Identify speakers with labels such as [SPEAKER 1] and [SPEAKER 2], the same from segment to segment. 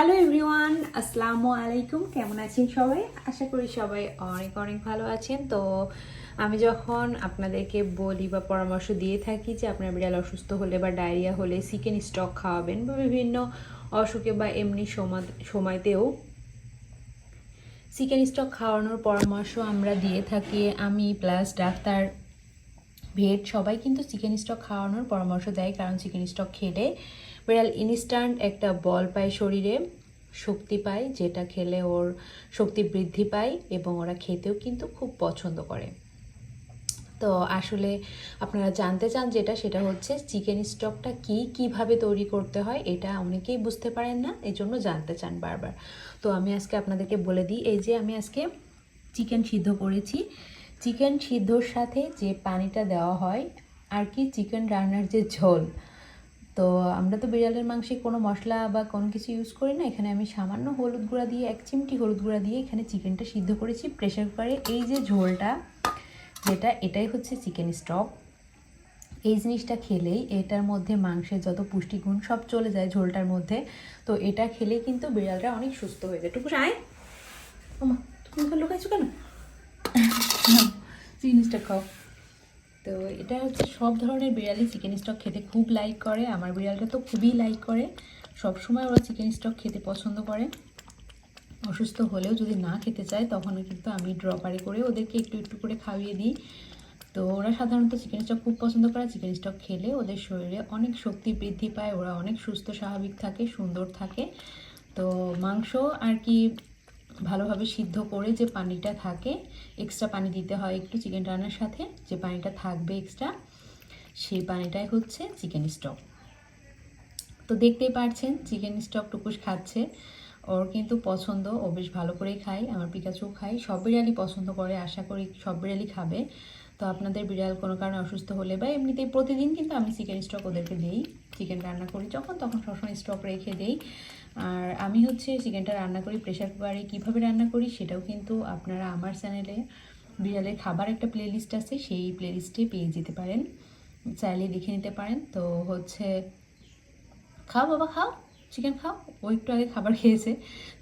[SPEAKER 1] Hello everyone আসসালামু আলাইকুম কেমন আছেন সবাই? আশা করি সবাই অনেক অনেক ভালো আছেন। তো আমি যখন আপনাদেরকে বলি বা পরামর্শ দিয়ে থাকি যে আপনার বিড়াল অসুস্থ হলে বা ডায়রিয়া হলে চিকেন স্টক খাওয়াবেন বা বিভিন্ন অসুখে বা এমনি সময়, সময়তেও চিকেন স্টক খাওয়ানোর পরামর্শ আমরা দিয়ে থাকি। আমি প্লাস ডাক্তার ভেট সবাই কিন্তু চিকেন স্টক খাওয়ানোর পরামর্শ দেয়, কারণ চিকেন স্টক খেলে বিড়াল ইনস্ট্যান্ট একটা বল পায় শরীরে, শক্তি পায়, যেটা খেলে ওর শক্তি বৃদ্ধি পায় এবং ওরা খেতেও কিন্তু খুব পছন্দ করে। তো আসলে আপনারা জানতে চান যেটা, সেটা হচ্ছে চিকেন স্টকটা কি, কীভাবে তৈরি করতে হয়, এটা অনেকেই বুঝতে পারেন না এই জন্য জানতে চান বারবার। তো আমি আজকে আপনাদেরকে বলে দিই, এই যে আমি আজকে চিকেন সিদ্ধ করেছি চিকেন সিদ্ধর সাথে যে পানিটা দেওয়া হয়, আর কি চিকেন রান্নার যে ঝোল। তো আমরা তো বিড়ালের মাংসে কোনো মশলা বা কোনো কিছু ইউজ করি না। এখানে আমি সামান্য হলুদ গুঁড়া দিয়ে, এক চিমটি হলুদ গুঁড়া দিয়ে এখানে চিকেনটা সিদ্ধ করেছি। প্রেশার কুকারে এই যে ঝোলটা, যেটা এটাই হচ্ছে চিকেন স্টক। এই জিনিসটা খেলেই এটার মধ্যে মাংসের যত পুষ্টিগুণ সব চলে যায় ঝোলটার মধ্যে। তো এটা খেলে কিন্তু বিড়ালটা অনেক সুস্থ হয়ে যায়। টুকুস আয় তুমি লুকাইছো কেন? চিকেন স্টক খাও। তো এটা হচ্ছে সব ধরনের বিড়ালই চিকেন স্টক খেতে খুব লাইক করে। আমার বিড়ালটা তো খুবই লাইক করে। সব সময় ওরা চিকেন স্টক খেতে পছন্দ করে। অসুস্থ হলেও যদি না খেতে চায় তখন কিন্তু আমি ড্রপারে করে ওদেরকে একটু একটু করে খাইয়ে দিই। তো ওরা সাধারণত চিকেন স্টক খুব পছন্দ করে। চিকেন স্টক খেলে ওদের শরীরে অনেক শক্তি বৃদ্ধি পায়, ওরা অনেক সুস্থ, স্বাভাবিক থাকে, সুন্দর থাকে। তো মাংস আর কি ভালোভাবে সিদ্ধ করে যে পানিটা থাকে এক্সট্রা পানি দিতে হয় একটু চিকেন রান্নার সাথে, যে পানিটা থাকবে এক্সট্রা সেই পানিটাই হচ্ছে চিকেন স্টক তো দেখতেই পারছেন চিকেন স্টক টুকুস খাচ্ছে। ওর কিন্তু পছন্দ, ও বেশ ভালো করেই খায়, আমার পিকাচু খায়, সব বিড়ালই পছন্দ করে, আশা করি সব বিড়ালই খাবে। তো আপনাদের বিড়াল কোনো কারণে অসুস্থ হলে বা এমনিতেই প্রতিদিন কিন্তু আমি চিকেন স্টক ওদেরকে দিই চিকেন রান্না করি, যখন তখন সবসময় স্টক রেখে দিই। আর আমি হচ্ছে চিকেনটা রান্না করি প্রেশার কুকারে কীভাবে রান্না করি সেটাও কিন্তু আপনারা আমার চ্যানেলে বিড়ালের খাবার একটা প্লেলিস্ট আছে, সেই প্লেলিস্টে পেয়ে যেতে পারেন। চাইলে দেখে নিতে পারেন। তো হচ্ছে, খাও বাবা, খাও। চিকেন খাও, ও একটু আগে খাবার খেয়েছে।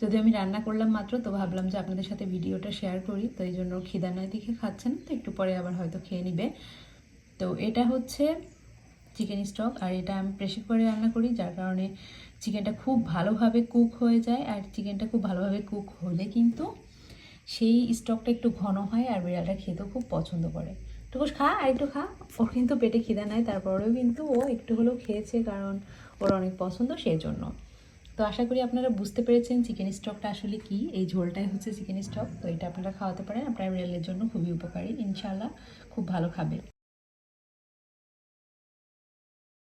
[SPEAKER 1] যদি আমি রান্না করলাম মাত্র, তো ভাবলাম যে আপনাদের সাথে ভিডিওটা শেয়ার করি। তো এই জন্য খিদা নয় দেখে খাচ্ছেন তো একটু পরে আবার হয়তো খেয়ে নিবে। তো এটা হচ্ছে চিকেন স্টক আর এটা আমি প্রেশার কুকারে রান্না করি, যার কারণে চিকেনটা খুব ভালোভাবে কুক হয়ে যায়। আর চিকেনটা খুব ভালোভাবে কুক হলে কিন্তু সেই স্টকটা একটু ঘন হয়, আর বিড়ালটা খেতেও খুব পছন্দ করে। টুকুস খা আর একটু খা। ওর কিন্তু পেটে খিদা নাই, তারপরেও কিন্তু ও একটু হলেও খেয়েছে, কারণ ওর অনেক পছন্দ সেই জন্য। তো আশা করি আপনারা বুঝতে পেরেছেন চিকেন স্টকটা আসলে কি। এই ঝোলটাই হচ্ছে চিকেন স্টক তো এটা আপনারা খাওয়াতে পারেন। আপনার রেলের জন্য খুবই উপকারী। ইনশাল্লাহ খুব ভালো খাবে